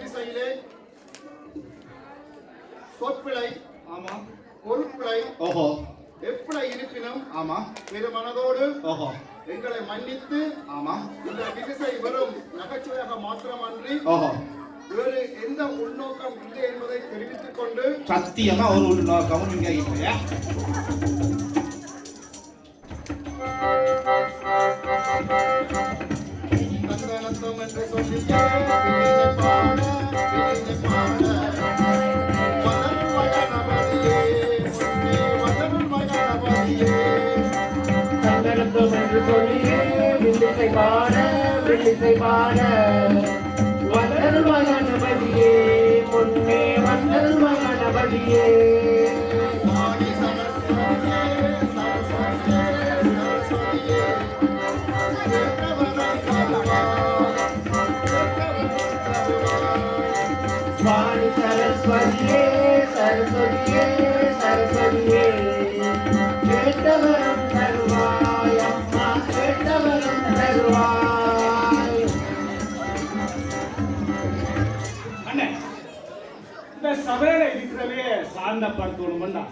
இந்த விதிசையிலே சொற்பிழை ஆமா. பொருட்பிழை ஓஹோ. எப்பிழை இருப்பினும் ஆமா. பெருமனதோடு ஓஹோ. எங்களை மன்னித்து ஆமா. இந்த விதிசை வெறும் நகைச்சுவையாக மாத்திரமன்றி ஓஹோ. வேறு எந்த உள்நோக்கம் இல்லை என்பதை தெரிவித்துக் கொண்டு சத்தியமா ஒரு உள்நோக்கமும் இங்க இல்லையா? என்று சொல்லி வில்லிசை பாட வந்தல் மகனபதியே முன்னே வந்தல் மகனபதியே இந்த சபையில இருக்கிறவே சாந்தப்படுத்தணும்னா.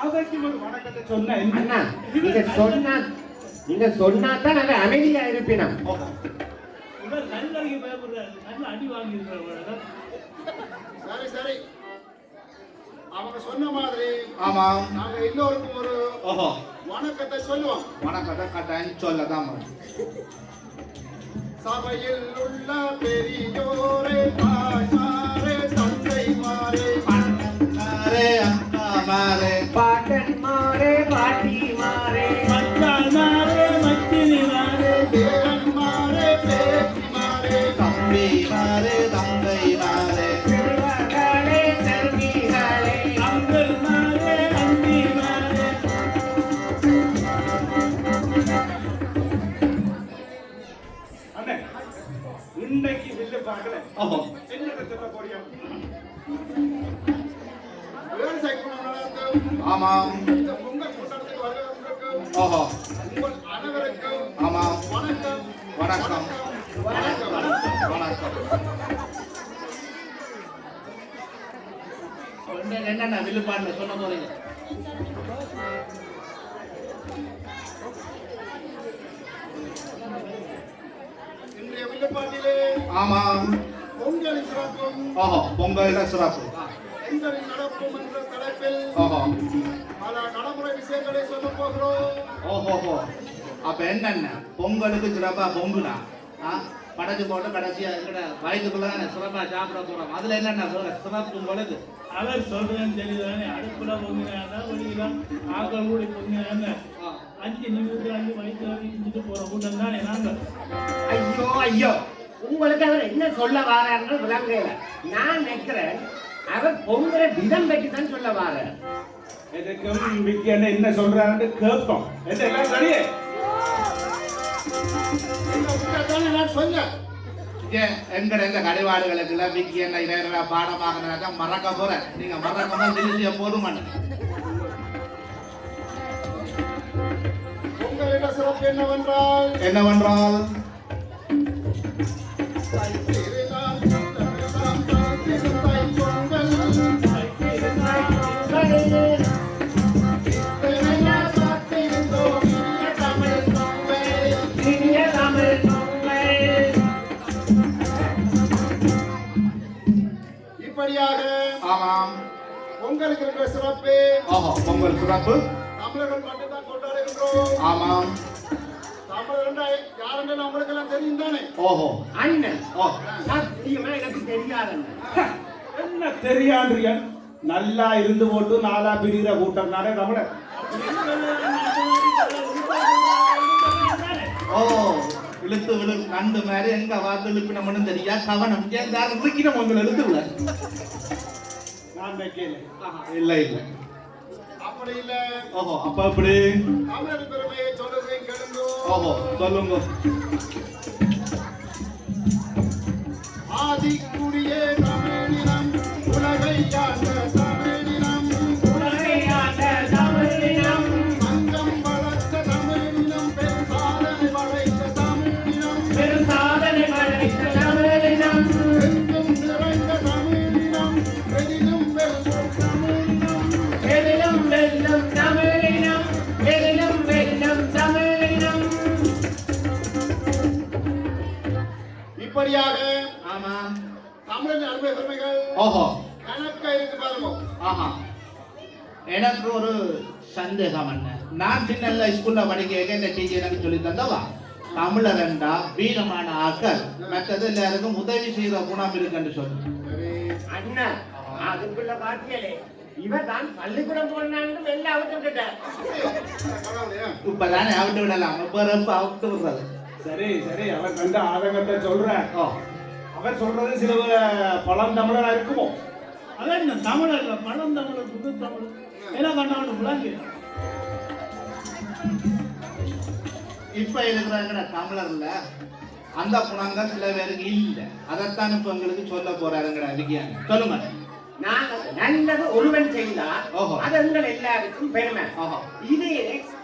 அதற்கு ஒரு வணக்கத்தை சொன்ன அண்ணா நீங்க சொன்னா நீங்க சொன்னா தான் அமைதியா இருக்கிறார் சரி சரி. அவங்க சொன்ன மாதிரி ஆமா. நாங்க எல்லோருக்கும் ஒரு ஓஹோ. வணக்கத்தை சொல்லுவோம். வணக்கத்தை கட்டாயம் சொல்லதான் சபையில் உள்ள பெரியோரே தாய்மாரே அண்ணாரே அண்ணாமாரே பாட்டன்மாரே பாட்டிமாரே. மச்சானாரே மச்சினினாரே பேரன்மாரே பேத்திமாரே தம்பிமாரே தங்கைமாரே சிறுவர்களே செல்விகளே அங்கல்மாரே அந்திமாரே அண்ணே இன்னைக்கு வில்லு பார்க்கல. என்ன சொல்ல போறியா? ஆமாம். பொங்கல் ஓஹோ. ஆமாம். வணக்கம். வணக்கம். வணக்கம் என்னென்ன வில்லுப்பாடுல சொல்ல போறீங்க இன்றைய வில்லுப்பாட்டிலே ஆமாம். பொங்கலின் சிறப்பும் ஓஹோ பொங்கல சிறப்பு. எங்களின் நடப்பும் என்ற தலைப்பில் ஓஹோ. பல நடைமுறை விஷயங்களை சொல்ல போகிறோம். ஓஹோஹோ அப்ப என்னென்ன? பொங்கலுக்கு சிறப்பா பொங்குனா? படைச்சு போட்டு கடைசியா எங்கட வயிற்றுக்குள்ள தானே சிறப்பா சாப்பிட போறோம். அதுல என்னென்ன சொல்ற? சிறப்பு பொங்கலுக்கு. அவர் சொல்றேன்னு தெரியுதானே? அடுப்புல பொங்கினா வெளியில ஆக்கள் கூடி பொங்கினா. அஞ்சு நிமிஷத்துல அஞ்சு வயிற்று செஞ்சுட்டு போற கூட்டம் தானே நாங்க. ஐயோ ஐயோ. உங்களுக்கு அவர் என்ன சொல்ல வாராருன்னு விளங்கல நான் நினைக்கிறேன் அவர் பொங்குற விதம் பற்றி தான் சொல்ல வாரார். எதுக்கும் விக்கி என்ன என்ன சொல்றாருன்னு கேட்போம். என்ன எல்லாம் சரியே எங்கட இந்த கடிவாடுகளுக்கு எல்லாம் விக்கி என்ன இடையில பாடமாக மறக்க போறேன். நீங்க மறக்காம திருச்சிய போதும் பொங்கலின் சிறப்பு என்னவென்றால்? என்னவென்றால்? ஆமாம். பொங்கலுக்கு இருக்கிற சிறப்பு. ஓஹோ பொங்கல் சிறப்பு. தமிழர்கள் மட்டும்தான் கொண்டாடுகின்றோம். ஆமாம். தமிழர்கள் யாருன்னு நம்மளுக்கு எல்லாம் தெரியும் தானே? ஓஹோ. அண்ணன். ஓ. சத்தியமா எனக்கு தெரியாதண்ணன் என்ன தெரியாண்டியன் நல்லா இருந்து போட்டு நாலா பிடிக்கிற கூட்டம் தானே தமிழர் ஓ. இழுத்து விழு நண்டு மாதிரி எங்க வார்த்தை இழுப்பினோம்னு தெரியா? கவனம் ஏன் இழுக்கினோம் உங்களை இழுத்து விட நான் வைக்கல இல்ல இல்ல. அப்படி இல்ல. ஓஹோ அப்ப எப்படி தமிழர் பெருமையை சொல்லுவேன் கேளுங்கோ. ஓஹோ சொல்லுங்க. எனக்கு ஒரு சந்தேகம் என்ன? நான் சின்ன ஸ்கூல்ல படிக்க என்ன டீச்சர் எனக்கு சொல்லி தந்தவா? தமிழரண்டா வீரமான ஆக்கள் மற்றது எல்லாருக்கும் உதவி செய்யற குணம் இருக்குன்னு சொல்லு. அண்ணா அதுக்குள்ள பாத்தியலே இவன் தான் பள்ளிக்கூடம் போனான்னு வெளில இப்பதானே அவுட்டு விடலாம். இப்ப அவுட்டு விடுறது. சரி சரி அவர் கண்ட ஆதங்கத்தை சொல்ற. அவர் சொல்றது சில பழம் தமிழரா இருக்குமோ? அதான் இந்த தமிழர்ல பழம் தமிழர் புது தமிழ் என்ன பண்ணாலும் விளங்கு இப்ப இருக்கிறாங்க தமிழர்ல அந்த குணங்கள் சில பேருக்கு இல்ல. அதைத்தான் இப்ப எங்களுக்கு சொல்ல போறாருங்கடா விஜயாங்க சொல்லுங்க. நாங்க நல்லது ஒருவன் செய்தா ஓஹோ. அது எங்கள் எல்லாருக்கும் பெருமை. ஓஹோ. இதே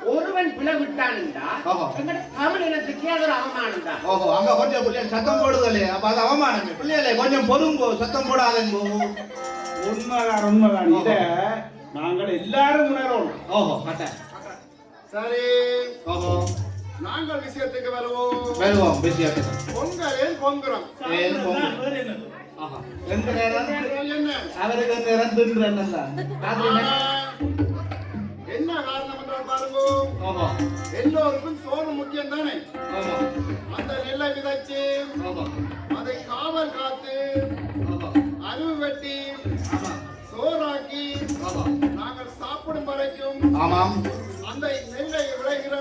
ஒருவன் பிளவிட்டானுண்டா ஓஹோ. எங்கட தமிழ் இனத்துக்கே அது ஒரு அவமானம் தான். ஓஹோ. அங்க கொஞ்சம் பிள்ளைகள் சத்தம் போடுதலே. அப்ப அது அவமானமே. பிள்ளைகளே கொஞ்சம் பொறுங்கோ. சத்தம் போடாதங்கோ உண்மைதான் உண்மைதான். இத நாங்கள் எல்லாரும் உணரோம். ஓஹோ சரி. ஓஹோ. நாங்கள் விஷயத்துக்கு வருவோம். வருவோம் பிஸியாக பொங்கலில் பொங்குறோம்? ஏன் பொங்கல்? ரெண்டு நேரம்? என்ன? அவருக்கு நேரம்? தின்றேன்னு தான். ராத்திரி ஆனா, என்ன? காரணம் என்றால் பாருங்க. ஓஹோ. எல்லோருக்கும் சோறு முக்கியம் தானே? ஓஹோ. அந்த நெல்லை விதைச்சு ஓஹோ. அதை காவல் காத்து ஓஹோ. அருவு வெட்டி ஆமா. சோறாக்கி நாங்கள் சாப்பிடும் வரைக்கும் ஆமாம். அந்த நெல்லை விளைகிற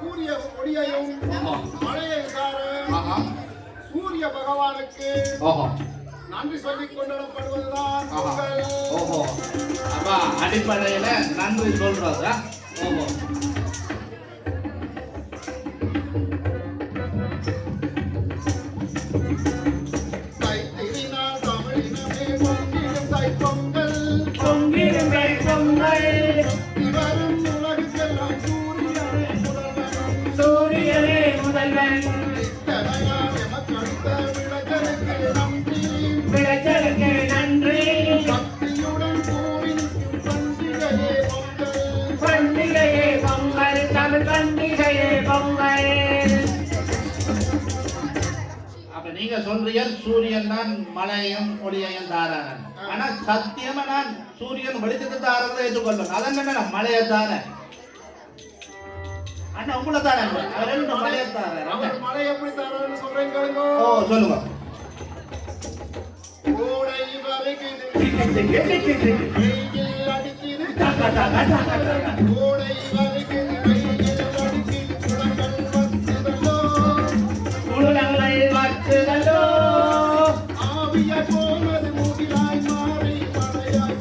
சூரிய ஒளியையும். மழையையும் சார சூரிய பகவானுக்கு நன்றி சொல்லிக் கொண்டாடப்படுவதுதான் அடிப்படையில நன்றி சொல்றதா. ஓஹோ நீங்க சொல்றீங்க சூரியன் தான் மழையும் ஒளியையும் தாரான் ஆனா சத்தியமா நான் சூரியன் வெளிச்சத்தை தாரதை ஏற்றுக்கொள்ளும் அதன் என்ன மழையை தார அண்ணா உங்களை தாரே ரெண்டு மழையை தார அவர் மழை எப்படி தரான்னு சொல்றேன் கேளுங்க. ஓ சொல்லுங்க. கோடை வருகுது, வெயில் அடிக்குது. போனது மாறி மழையாய்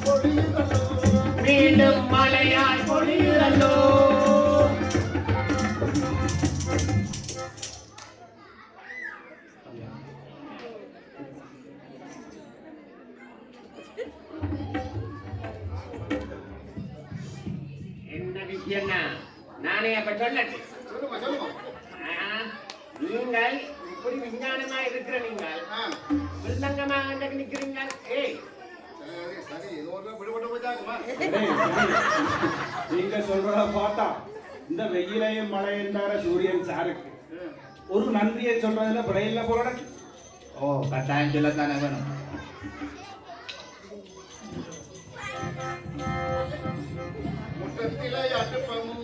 மீண்டும் மழையாய் பொழியுதலோ என்ன நானே அப்ப சொல்லட்டு சொல்லுங்க, சொல்லுங்க. ஆ, நீங்கள் இப்படி விஞ்ஞானமா இருக்கிற நீங்கள் ஆ, வில்லங்கமா கண்டக்கு ஏய் நீங்க சொல்ற பாட்டா இந்த வெயிலையும் மழையும் தவிர சூரியன் சாருக்கு ஒரு நன்றியை சொல்றதுல பிழையில போல ஓ கட்டாயம் சொல்லத்தானே வேணும் முட்டத்திலே அடுப்பம்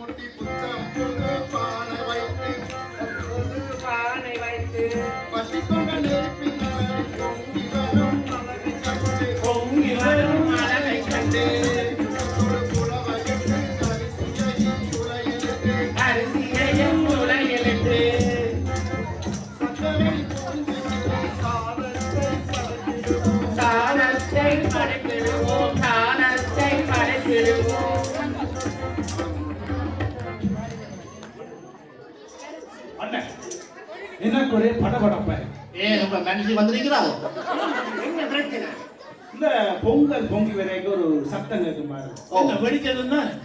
எனக்கு ஒரே படபடப்ப ஏன் உங்க மனசு வந்திருக்கிறாவோ என்ன பிரச்சனை இந்த பொங்கல் பொங்கி வரைக்கும் ஒரு சத்தம் கேட்கும் பாருங்க வெடிச்சதுன்னு?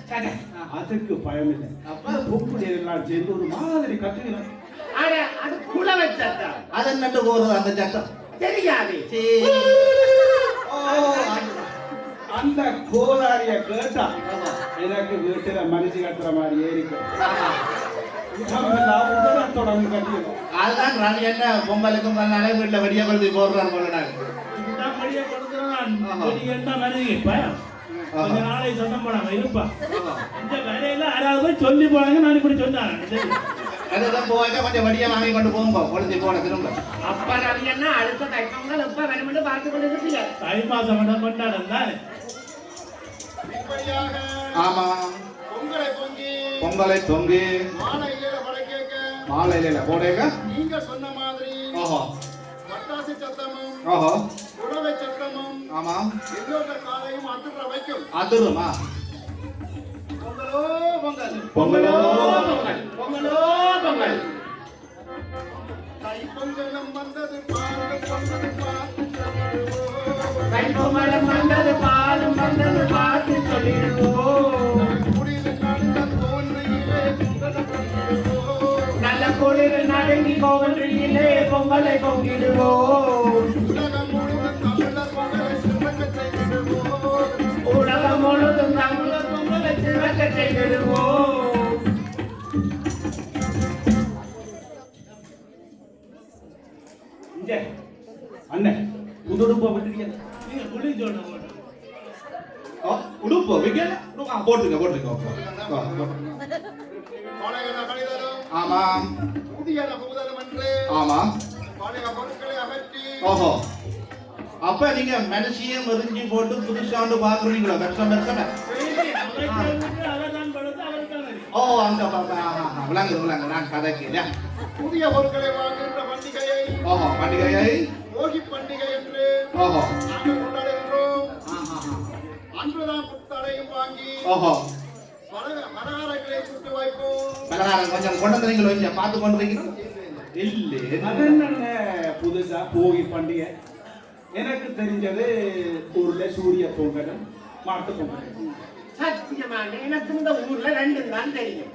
அதுக்கு பயம் இல்லை. அப்ப. பொங்குடி எல்லாம் சேர்ந்து ஒரு மாதிரி கத்துக்கிறேன். அது குளவை சத்தம். அதன் நட்டு போறது அந்த சட்டம் தெரியாது. அது- அந்த கோதாரிய கேட்டா. எனக்கு வீட்டுல மனுஷி கட்டுற மாதிரியே இருக்கும் அதுதான் நான் என்ன பொங்கலுக்கும் நாளே வீட்டுல வெடிய கொளுத்தி போடுறாரு போல பயம். கொஞ்ச நாளை சத்தம் போடாம இருப்பா இந்த வேலையில யாராவது சொல்லி போனாங்க நான். இப்படி சொன்னேன் அதுதான் போவாங்க கொஞ்சம் வடிய வாங்கி கொண்டு போங்க கொளுத்தி போன திரும்ப. அப்ப ரவியண்ணா அடுத்த தைப்பொங்கல் எப்ப வேணும்னு பார்த்து கொண்டு இருப்பீங்க தை மாசம் மட்டும் கொண்டாடம் தானே இப்படியாக ஆமா பொங்கலை பொங்கி பொங்கலை தொங்கி மாலையில மாலையில போடேங்க நீங்க சொன்ன மாதிரி ஓஹோ. பட்டாசு சத்தமும் ஓஹோ. உறவை சத்தமும் ஆமா. எல்லோர காலையும் அதிர வைக்கும். அதுருமா பொங்கலோ பொங்கல். பொங்கலோ பொங்கல். பொங்கலோ. பொங்கல் தை பொங்கலும் வந்தது பார்த்து. தைப்பொங்கலும் வந்தது பாலும் வந்தது பார்த்து சொல்லிடுவோம். குளிர் நடுங்கி கோவன்றியிலே பொங்கலை பொங்கிடுவோம். உலகம் முழுதும் தமிழர் பொங்கலை சிறக்க செய்திடுவோம். அண்ணன் புதுடுப்பை விட்டுட்டீங்க நீங்க குளி சொல்ல போட்டோம் ஓ, உடுப்பு விக்கெட் போட்டுங்க போட்டுங்க பழையன கழிதலும் ஆமா புதியன புகுதலும் என்று ஆமா பழைய பொருட்களை அகற்றி ஓஹோ. அப்ப நீங்க மனசியம் எரிஞ்சு போட்டு புதுசாண்டு பாக்குறீங்களா வருஷம் வருஷம் ஓ அங்க பாப்பா விளங்கு விளங்கு. நான் கதைக்கிறேன் புதிய பொருட்களை வாங்குகின்ற பண்டிகையை ஓஹோ பண்டிகையை? போகி பண்டிகை என்று ஓஹோ. நாங்கள் கொண்டாடுகின்றோம். ஆஹா. அன்றுதான் புத்தடையும் வாங்கி ஓஹோ. பலகாரம் கொஞ்சம் கொண்டு வந்தீங்களோ இல்லையா? பார்த்து கொண்டு வைக்கிறோம் இல்ல புதுசா? போகி பண்டிகை. எனக்கு தெரிஞ்சது ஊர்ல சூரிய பொங்கலும் மாட்டு பொங்கலும். எனக்கு இந்த ஊர்ல ரெண்டும் தான் தெரியும்.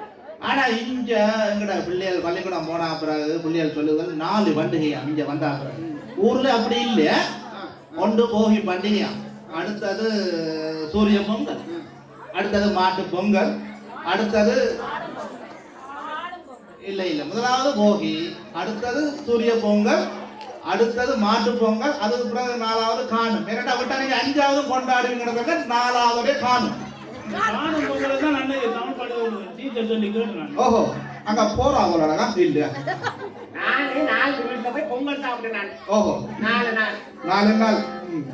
ஆனா இங்க எங்கட பிள்ளைகள் பள்ளிக்கூடம் போனா பிறகு பிள்ளைகள் சொல்லுங்கள் நாலு பண்டிகையா இங்க வந்தா பிறகு. ஊர்ல அப்படி இல்ல ஒன்று போகி பண்டிகையா அடுத்தது சூரிய பொங்கல். அடுத்தது மாட்டு பொங்கல். அடுத்தது இல்ல இல்ல. முதலாவது போகி. அடுத்தது சூரிய பொங்கல். அடுத்தது மாட்டு பொங்கல். அதுக்கு பிறகு நாலாவது காணும். இரண்டா விட்டா நீங்க அஞ்சாவது கொண்டாடுவீங்க நாலாவதே காணும். நானும் பொங்கலை தான் ஓஹோ அங்க போறா அவளோட இல்லையா நானே நாலு வீட்டுல போய் பொங்கல் சாப்பிட்டேன் ஓஹோ. நாலு நாள். நாலு நாள். ம்.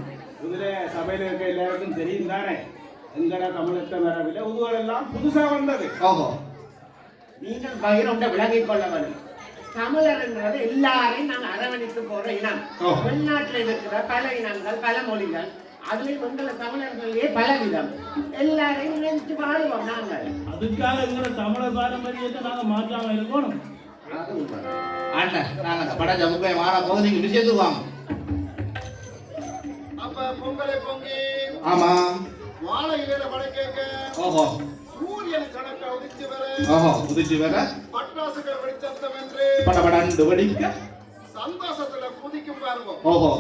இதுல சபையில இருக்க எல்லாருக்கும் தெரியும் தானே? எங்கட தமிழத்தை வரவில்லை உதுவல் எல்லாம் புதுசா வந்தது. ஓஹோ. நீங்கள் பகிரண்ட விலகிக் கொள்ள வேண்டும். தமிழர் என்றது எல்லாரையும் நாங்கள் அரவணைத்து போற இனம். வெளிநாட்டில் இருக்கிற பல இனங்கள் பல மொழிகள் அதுலயும் எங்களை தமிழர்களே பல விதம் எல்லாரையும் நினைச்சு வாழ்வோம் நாங்கள் அதுக்காக எங்களோட தமிழர் பாரம்பரியத்தை நாங்க மாற்றாம இருக்கணும். அது உண்மை. அண்ணன் நாங்க அந்த படஜ முக்கை மாற போது நீங்க விஷயத்துக்கு வாங்க. அப்ப பொங்கலை பொங்கி. ஆமா. வாழை இலையில படைக்க ஓஹோ. சூரியன் கணக்க உதிச்சு வர. ஓஹோ உதிச்சு வேற பட்டாசுகள் வெடிச்சத்தம் என்று. படபடண்டு வெடிக்க. சந்தோஷத்துல குதிக்கும் பாருங்க. ஓஹோ.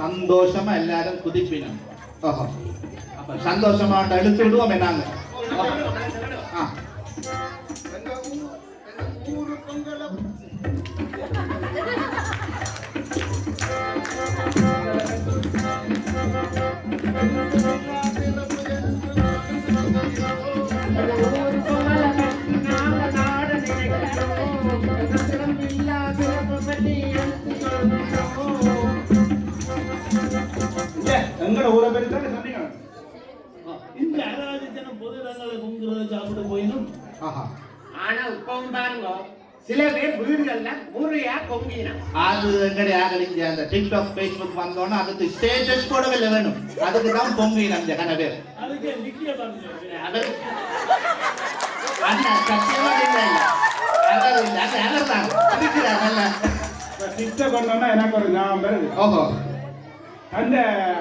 சந்தோஷமா எல்லாரும் குதிப்பினம். ஓஹோ. அப்ப சந்தோஷமா இழுத்து விடுவோம் நாங்க ஊர் எங்கட ஊரை பேரு தானே சொன்னீங்க இந்த அராஜத்தனம் பொது இடங்களை குங்குறத சாப்பிட்டு போயினும். ஆஹா. ஆனா இப்பவும் பாருங்க. சில பேர் வீடுகள்ல முறையா பொங்கினான் அது எங்கடைய ஆகலிங்க அந்த டிக்டாக் ஃபேஸ்புக் வந்தோன்னா அதுக்கு ஸ்டேட்டஸ் போடவில்லை வேணும். அதுக்கு தான் பொங்கினம் இந்த கன பேர் அவர் அண்ணன் சத்தியமா இல்லை. இல்லை. அவர் இல்லை. அது அவர் தான். இருக்கிறார் நல்ல டிக்டாக் கொண்டோம்னா எனக்கு ஒரு ஞாபகம் வருது. ஓஹோ. அந்த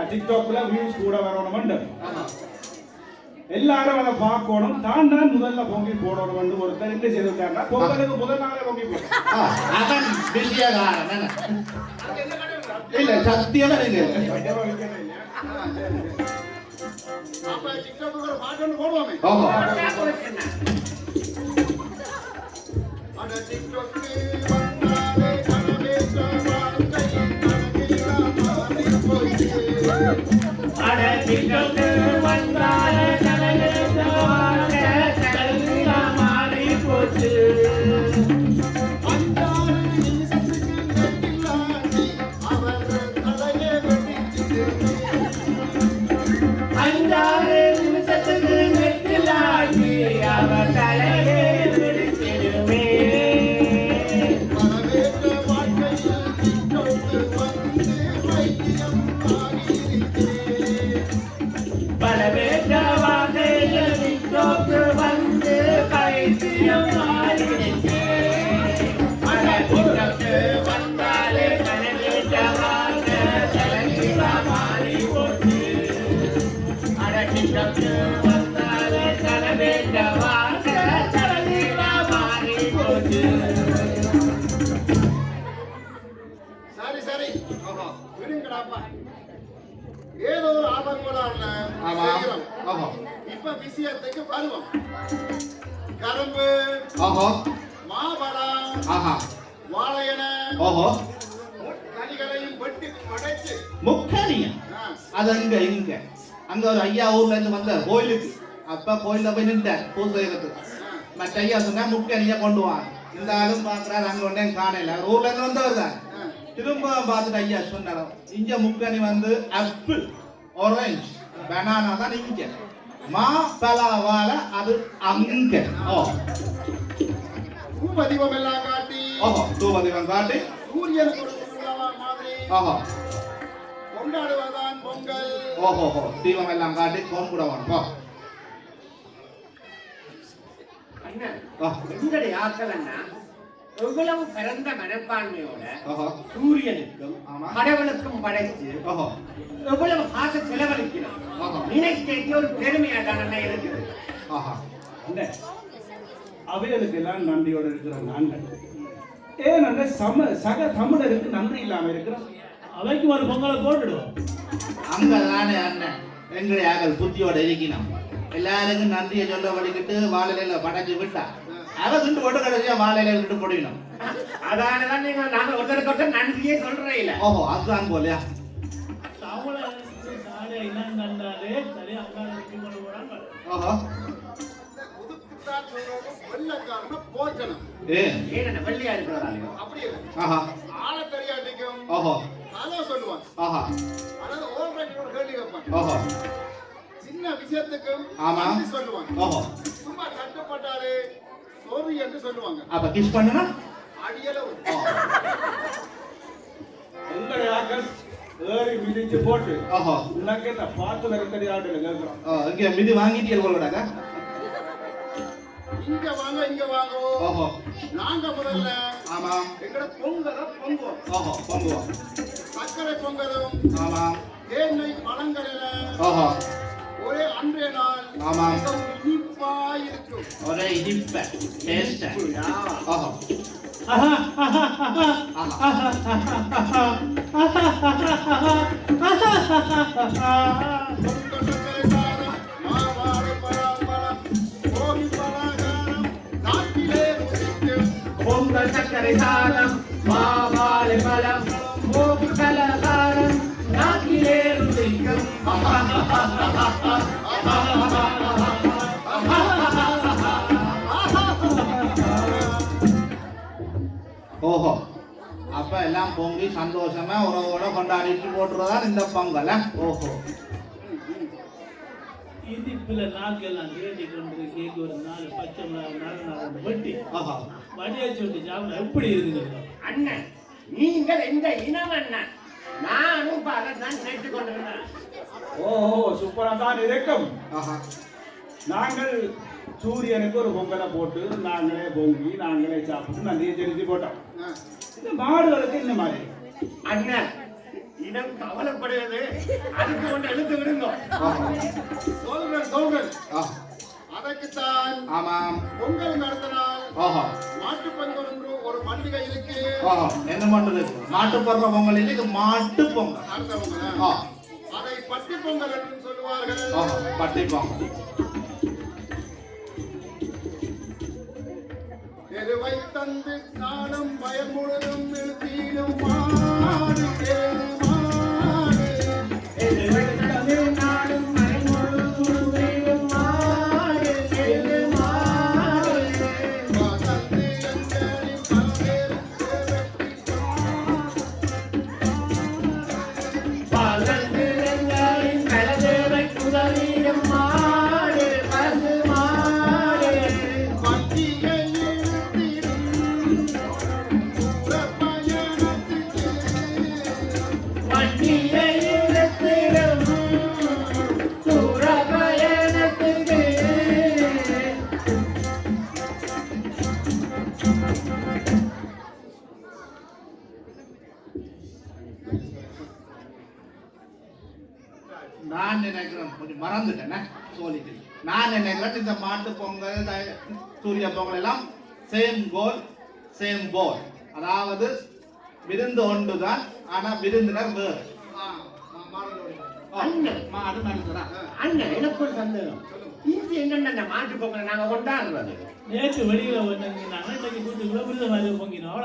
டிக்டாக்ல வியூஸ் கூட வரணும்னு எல்லாரும் அதை பார்க்கணும். தான் தான் முதல்ல பொங்கி போடணும்னு ஒருத்தர் என்ன செய்திருக்காருன்னா பொங்கலுக்கு முதல் நாளே பொங்கி என்ன? இல்ல சத்தியமா நீங்க அப்ப டிக்டாக் ஏதோ ஒரு ஆபங்கோளாறுல ஆமா. செய்கிறோம். ஓஹோ இப்ப விஷயத்துக்கு வருவோம். கரும்பு ஓஹோ மாபழம் ஆஹா. வாழையன ஓஹோ. கனிகளையும் வெட்டி படைச்சு. முக்கனியா அது அங்க இங்க. அங்க ஒரு ஐயா ஊர்ல இருந்து வந்தார் கோயிலுக்கு. அப்ப கோயில்ல போய் நின்றார் பூசை இருக்கு மற்ற ஐயா சொன்னா முக்கனியா கொண்டு வா. இந்த ஆளும் பாக்குறாரு அங்க ஊர்ல இருந்து வந்தவர் தான். திரும்ப பார்த்துட்டு ஐயா சொன்னார் இங்க முக்கனி வந்து ஆப்பிள் ஆரஞ்சு பனானா தான் இங்க. மா பலா வாழை அது அங்க. ஓ. பூபதிபம் எல்லாம் காட்டி. ஓஹோ தூபதிவன் காட்டி. திருவிழா மாதிரி. ஓஹோ. கொண்டாடுவதுதான் பொங்கல். ஓஹோ ஹோ தீபம் எல்லாம் காட்டி கூட போ. அண்ணன், ஓ. எங்களுடைய ஆட்கள் அண்ணா எவ்வளவு பிறந்த மனப்பான்மையோட சூரியனுக்கும். கடவுளுக்கும் படைச்சு எவ்வளவு காசு செலவழிக்கிறோம் ஆஹா. நினைக்க ஒரு பெருமையா தானே இருக்குது. அவைகளுக்கு எல்லாம் நன்றியோட இருக்கிற நாங்கள். ஏன் அண்ணே, சம சக தமிழருக்கு நன்றி இல்லாம இருக்கிறோம். அவைக்கு ஒரு பொங்கலை போட்டுடுவோம். அங்க தானே அண்ணன் ஆகல் புத்தியோட இருக்கணும் எல்லாருக்கும் நன்றியை சொல்ல வலிக்கிட்டு வாழையில படைச்சு விட்டா அதை திண்டு போட்டு கடைசியா வாழையில விட்டு போடணும். அதானதான் நீங்க நாங்க ஒருத்தருக்கு ஒருத்தர் நன்றியே சொல்றே இல்ல ஓஹோ அதுதான் போலையா ஓஹோ. சின்ன விஷயத்துக்கும் ஆமா. சொல்லுவாங்க ஓஹோ. சும்மா கட்டுப்பட்டாலே சோறு என்று சொல்லுவாங்க. அப்ப கிஸ் பண்ணுனா? அடியளவு. உங்களுடைய ஆக்கள் ஏறி மிதிச்சு போட்டு உனக்கு என்ன பார்த்து வர தெரியாதுல கேட்கிறோம். இங்க மிதி வாங்கிட்டீங்க போலடாக்கா இங்க வாங்க இங்க வாங்க. ஓஹோ நாங்க முதல்ல ஆமா. எங்கட பொங்கலை பொங்குவோம். ஓஹோ பொங்குவோம். சர்க்கரை பொங்கலும் ஆமா. தேனை பழங்களில ஓஹோ ஒரே அன்றைய நாள் ஆமா. மிகவும் இனிப்பா இருக்கும் ஒரே இனிப்ப டேஸ்ட் ஓஹோ ஆஹா. ஆஹா ஆஹா ஆஹா. பொங்கல் சர்க்கரை சாதம் மாவாடு பழாப்பழம் கோழி பலகாரம் நாட்டிலே ருசிக்கும் பொங்கல் சர்க்கரை சாதம் மாவாழை பழம் மூக்கு கலகாரம் நாட்டிலே ருசிக்கும் பொங்கி சந்தோஷமா உறவோட கொண்டாடிட்டு போட்டுறதான் இந்த பொங்கல்? ஓஹோ. இனிப்புல நாக்கெல்லாம் தேடி கொண்டு கேக்கு ஒரு நாலு பச்சை மிளகாய் நாலு நாலு வெட்டி. ஓஹோ வடிய சொல்லி சாப்பிட எப்படி இருக்குது அண்ணன் நீங்கள் எந்த இனம் அண்ணன்? நானும் இப்ப அதைத்தான் நினைத்து கொண்டிருந்தேன். ஓஹோ சூப்பரா தான் இருக்கும். ஆஹா. நாங்கள் சூரியனுக்கு ஒரு பொங்கலை போட்டு நாங்களே பொங்கி நாங்களே சாப்பிட்டு நன்றியை தெரிஞ்சு போட்டோம். இந்த மாடுகளுக்கு இந்த மாதிரி. அண்ணன் இனம் கவலைப்படுவது அதுக்கு ஒன்று எழுத்து விடுங்க. சொல்றேன் சொல்றேன் அதற்குத்தான் ஆமாம். பொங்கல் நடத்தினால் ஓஹோ மாட்டு பொங்கல் என்று ஒரு பண்டிகை இருக்கு. ஓஹோ என்ன பண்றது மாட்டு பொருற பொங்கல் இல்லை மாட்டு பொங்கல் அடுத்த பொங்கல் அதை பட்டி பொங்கல் என்று சொல்லுவார்கள். பட்டி பொங்கல் வந்து காலம் பயமுழுதும் நாளும் பயன் மறந்துட்டேனே. சொல்லிட்டு நான் நினைக்கிறேன் இந்த மாட்டு பொங்கல் சூரிய பொங்கல் எல்லாம் சேம் கோல் சேம் போல் அதாவது விருந்து ஒன்று தான் ஆனா விருந்தினர் வேறு. எனக்கு ஒரு சந்தேகம். இது என்னென்ன மாட்டு பொங்கலை நாங்க கொண்டாடுறது? நேற்று வெளியில பொங்கினோம்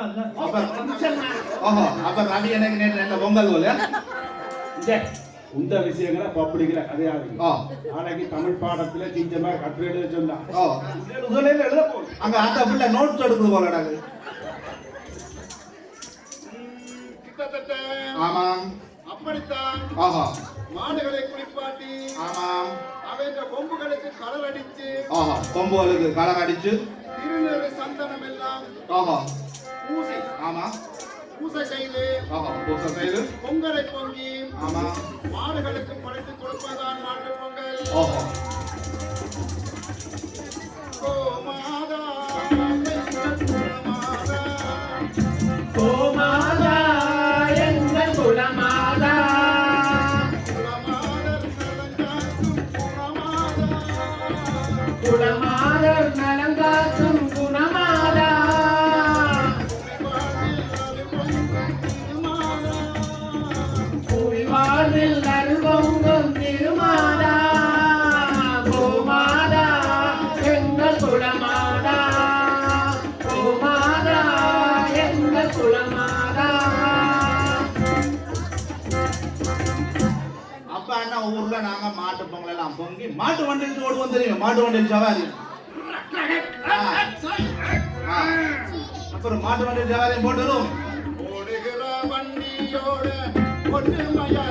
அப்ப ரவி எனக்கு நேற்று பொங்கல் போல. இந்த இந்த விஷயங்களை பப்ளிக்ல கதையாது ஓ நாளைக்கு தமிழ் பாடத்துல டீச்சர் கற்று எழுத சொன்னா. ஓ முதலில் எழுத போகுது அங்க அந்த பிள்ளை நோட்ஸ் எடுக்குது போல கிட்டத்தட்ட ஆமாம். அப்படித்தான். ஓஹோ மாடுகளை குளிப்பாட்டி ஆமாம். அவைன்ற கொம்புகளுக்கு கலர் அடித்து ஓஹோ கொம்புகளுக்கு கலர் அடிச்சு. திருநெறி சந்தனம் எல்லாம் ஓஹோ பூசை ஆமா. பூசை செய்து பூசை செய்து பொங்கலை பொங்கி ஆமா. மாடுகளுக்கு படைத்து கொடுப்பதுதான் மாட்டு பொங்கல். ஓ மாதா அப்ப ஊர்ல நாங்க மாட்டு பொங்கல் எல்லாம் பொங்கி மாட்டு வண்டியில் ஓடுவோம் தெரியும்? மாட்டு வண்டியில் சவாரி. அப்புறம் மாட்டு வண்டியில் சவாரியும் போட்டுரும் ஓடுகிற வண்டியோட ஒற்றுமையா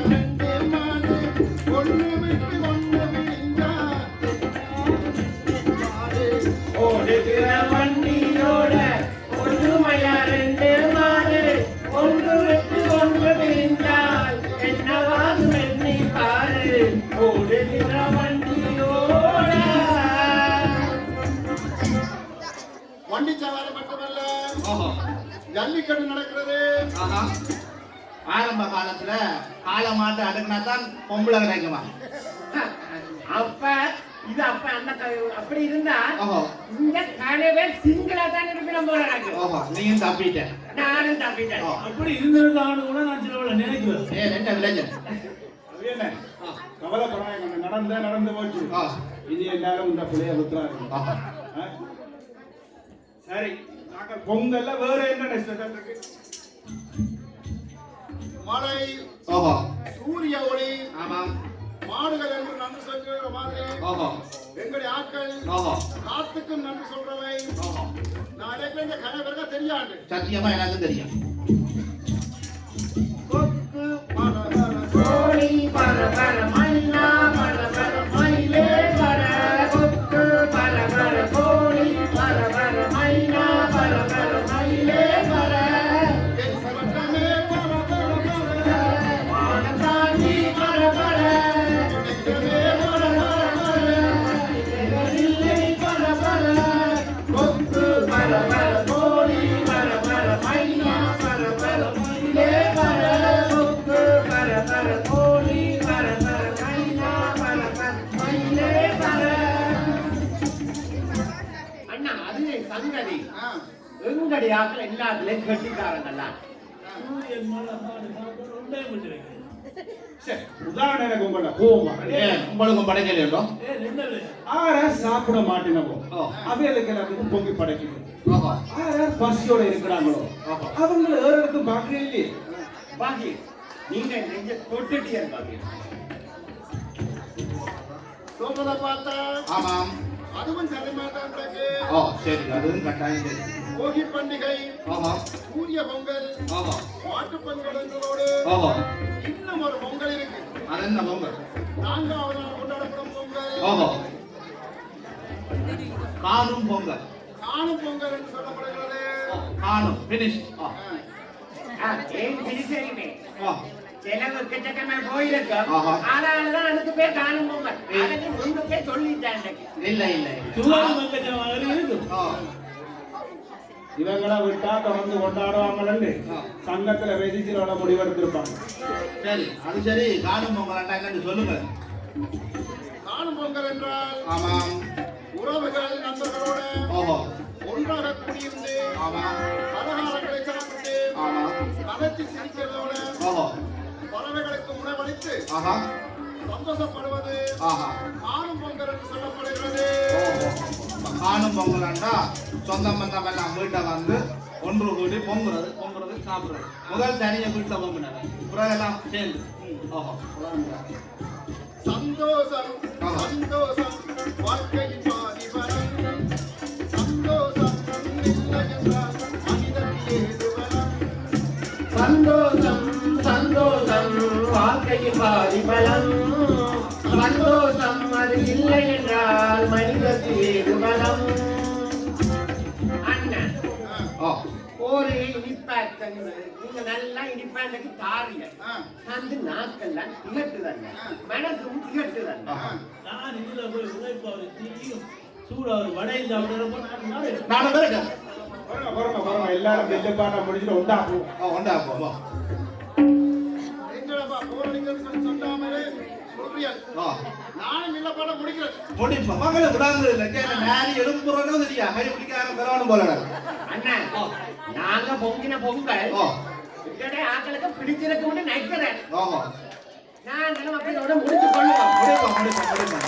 ஜல்லிக்கட்டு நடக்கிறது. ஆஹா. ஆரம்ப காலத்துல காளை மாட்டை அடுக்கினா தான் பொம்பளை கிடைக்குமா அப்ப இது அப்ப அந்த அப்படி இருந்தா இந்த கனவே சிங்களா தான் இருப்பிடம் போல ஓஹோ நீயும் தப்பிட்ட. நானும் தப்பிட்டேன். ஓ. அப்படி இருந்திருக்கான்னு கூட நான் சில நினைக்கிறேன். ஏ ரெண்ட என்ன? கவலைப்படாங்க நடந்த நடந்து போச்சு. இனி எல்லாரும் இந்த பிள்ளைய விட்டுறாரு? சரி. நாங்கள் பொங்கல்ல வேற என்ன மழை சூரிய ஒளி ஆமாம் மாடுகள் என்று நன்றி சொல்கிற மாதிரி ஓஹோ எங்களுடைய ஆட்கள் ஓஹோ காத்துக்கும் நன்றி சொல்றவை. ஓஹோ நாளைக்கு இந்த கணவருக்கு தெரியாது. சத்தியமா எனக்கு தெரியும் கோழி பர பர விட்டு வைக்கிறேன் சரி உதாரணம் எனக்கு உங்களோட கோவமா உங்களுக்கும் படைக்கலையோ ஆற சாப்பிட மாட்டினவோ. அவைகளுக்கு எல்லாத்துக்கும் பொங்கி படைக்கணும் ஆற பசியோட இருக்கிறாங்களோ. அவங்கள ஏறதுக்கு பாக்குறே இல்லையே பாக்கி நீங்க நெஞ்ச தொட்டுட்டீங்க பாக்கி சொல்றத பார்த்தா ஆமாம் அதுவும் சரிமாட்டான்றது ஓ சரி அதுவும் கட்டாயம் சரி போகி பண்டிகை சூரிய பொங்கல் ஓஹோ மாட்டுப் பொங்கலோடு இன்னும் ஒரு பொங்கல் இருக்கு. அது என்ன பொங்கல்? நான்காவது நாள் கொண்டாடப்படும் பொங்கல். காணும் பொங்கல். காணும் பொங்கல் என்று சொல்லப்படுகிறது. காணும். பினிஷ் செலவு போயிருக்கோம். ஆஹா. அதனாலதான் அதுக்கு பேர் காணும் பொங்கல். அதுக்கு முன்னுக்கே சொல்லிட்டேன் அன்னைக்கு. இல்ல இல்ல. இருக்கும் ஓ இவங்கள விட்டா தொடர்ந்து கொண்டாடுவாங்கன்னு. சங்கத்துல வெதிச்சிலோட முடிவெடுத்திருப்பாங்க. சரி அது சரி. காணும் பொங்கல் என்னன்னு சொல்லுங்க. காணும் பொங்கல் என்றால் ஆமாம். உறவுகள் நண்பர்களோட ஓஹோ. ஒன்றாக கூடியிருந்து ஆமாம். பலகாரங்களை சாப்பிட்டு ஆமாம். கதைச்சு சிரிக்கிறதோட ஓஹோ. பறவைகளுக்கு உணவளித்து ஆஹா. சந்தோஷப்படுவது ஆஹா. காணும் பொங்கல் என்று சொல்லப்படுகிறது. காணும் பொங்கல்னா சொந்தம் பந்தம் எல்லாம் வீட்டை வந்து ஒன்று கூடி பொங்குறது பொங்குறது சாப்பிடுறது. முதல் தனியை வீட்டில் பொங்குனாங்க அப்புறம் எல்லாம் சேர்ந்து ஓஹோ. சந்தோஷம். சந்தோஷம் வாழ்க்கையின் சந்தோஷம் சந்தோஷம் சந்தோஷம் வாழ்க்கையின் பாதி பலம் சந்தோஷம் அது இல்லை என்றால் ஏது பலம் அண்ணன் ஒரு இனிப்பாக்க நீங்க நல்லா இனிப்பாண்டைக்கு தாருங்க. ஆ, அந்த நாக்கெல்லாம் திகட்டுதல்ல. மனசும் திகட்டுதல்ல. ஆ. நான் இதுல போய் உழைப்பா ஒரு தீயும் சூடா ஒரு வடையும் சாப்பிடுறப்ப நான் இருக்கேன் எல்லாரும் நெல்லு பாட்டா முடிச்சுட்டு போ சொல்லாமலே. ஓ நானும் இல்ல பாட முடிக்கிறேன். முடிப்போம் மகளை விடாமல் இல்லை. கேட்க நேரி எழுப்புறோன்னு தெரியா கை பிடிக்காம பெறவனும் போல அண்ணன் நாங்க பொங்கின பொங்கல் ஓ இக்கடை ஆக்களுக்கு பிடிச்சிருக்கும்னு நினைக்கிறேன். ஓஹோ நான் நம்ம மக்களோட முடிச்சு கொள்ளுவோம் முடிப்போம் முடிப்போம் முடிப்போம்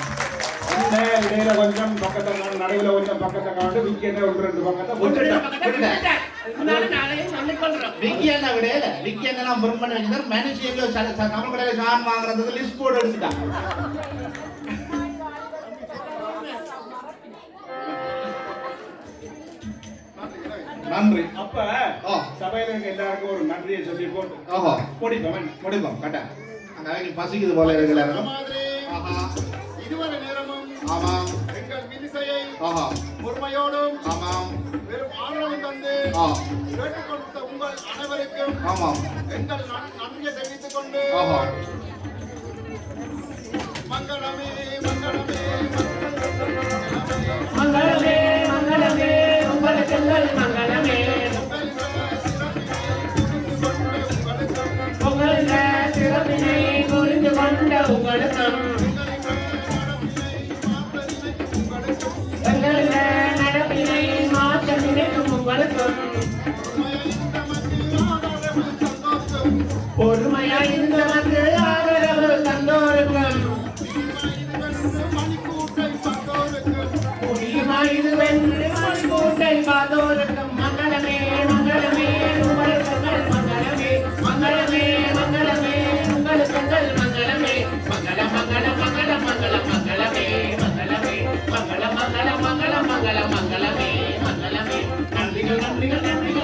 இந்த இடையில கொஞ்சம் பக்கத்தை காணும் நடுவுல கொஞ்சம் பக்கத்தை காணும் விக்கெட்ட ஒன்று ரெண்டு பக்கத்தை விட்டுட்டேன் இருந்தாலும் நாளையும் சொல்லிக் கொள்றோம். விக்கி என்ன விடையில? விக்கி என்ன புறம் பண்ணி வச்சிருந்தார் மேனேஜ் எங்க ச- ச- நம்ம கடையில சான் வாங்குறதுக்கு லிஸ்ட் போர்டு எடுத்துட்டான் நன்றி. அப்ப. சபையில இருக்க எல்லாருக்கும் ஒரு நன்றியை சொல்லி போட்டு ஓஹோ. முடிப்பவன் முடிப்போம் கட்டா அவங்க பசிக்குது போல அந்த ஆஹா. இதுவரை நேரமும் ஆமாம் ஆஹா. பொறுமையோடும் ஆமாம். வெறும் ஆதரவு தந்து ஆ. கேட்டுக் கொடுத்த உங்கள் அனைவருக்கும் ஆமாம் எங்கள் நன்- நன்றியை தெரிவித்துக் கொண்டு மங்களமே மங்களமே மங்களமே la manga la me, manga la me,